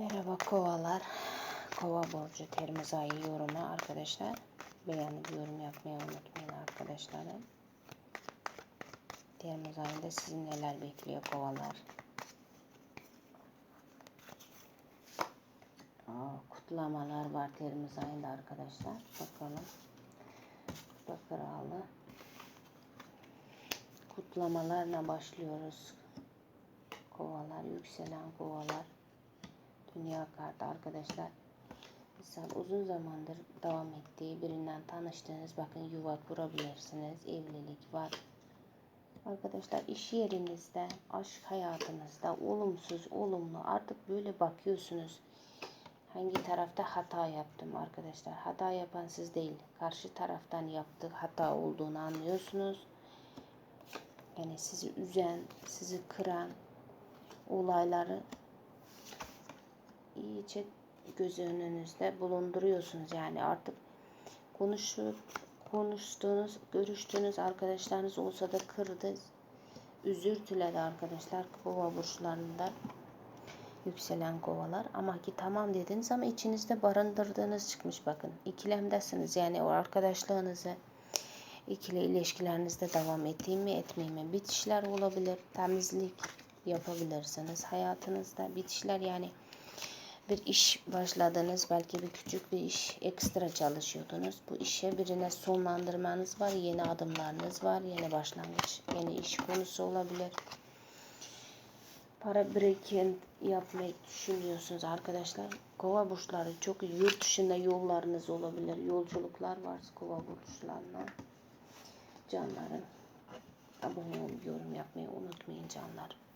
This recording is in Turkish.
Merhaba kovalar. Kova borcu Temmuz ayı yorumu arkadaşlar. Beğenip yorum yapmayı unutmayın arkadaşlarım. Temmuz ayında sizi neler bekliyor kovalar. Aa, kutlamalar var Temmuz ayında arkadaşlar. Bakalım. Kupa kralı. Kutlamalarla başlıyoruz. Kovalar, yükselen kovalar. Dünya kartı arkadaşlar. Misal uzun zamandır devam ettiği birinden tanıştığınız bakın yuva kurabilirsiniz. Evlilik var. Arkadaşlar iş yerinizde, aşk hayatınızda olumsuz, olumlu artık böyle bakıyorsunuz. Hangi tarafta hata yaptım arkadaşlar? Hata yapan siz değil. Karşı taraftan yaptığı hata olduğunu anlıyorsunuz. Yani sizi üzen, sizi kıran olayları iyice göz önünüzde bulunduruyorsunuz. Yani artık konuşup konuştuğunuz, görüştüğünüz arkadaşlarınız olsa da kırdı, özür diledi arkadaşlar kova burçlarında yükselen kovalar. Ama ki tamam dediniz ama içinizde barındırdığınız çıkmış bakın. İkilemdesiniz yani o arkadaşlığınızı ikili ilişkilerinizde devam ettiğim mi etmeyeyim mi? Bitişler olabilir, temizlik yapabilirsiniz hayatınızda. Bitişler yani bir iş başladınız. Belki bir küçük bir iş ekstra çalışıyordunuz. Bu işe birine sonlandırmanız var. Yeni adımlarınız var. Yeni başlangıç. Yeni iş konusu olabilir. Para birikim yapmayı düşünüyorsunuz arkadaşlar. Kova burçları çok. Yurt dışında yollarınız olabilir. Yolculuklar var kova burçlarına. Canlarım. Abone olup yorum yapmayı unutmayın canlarım.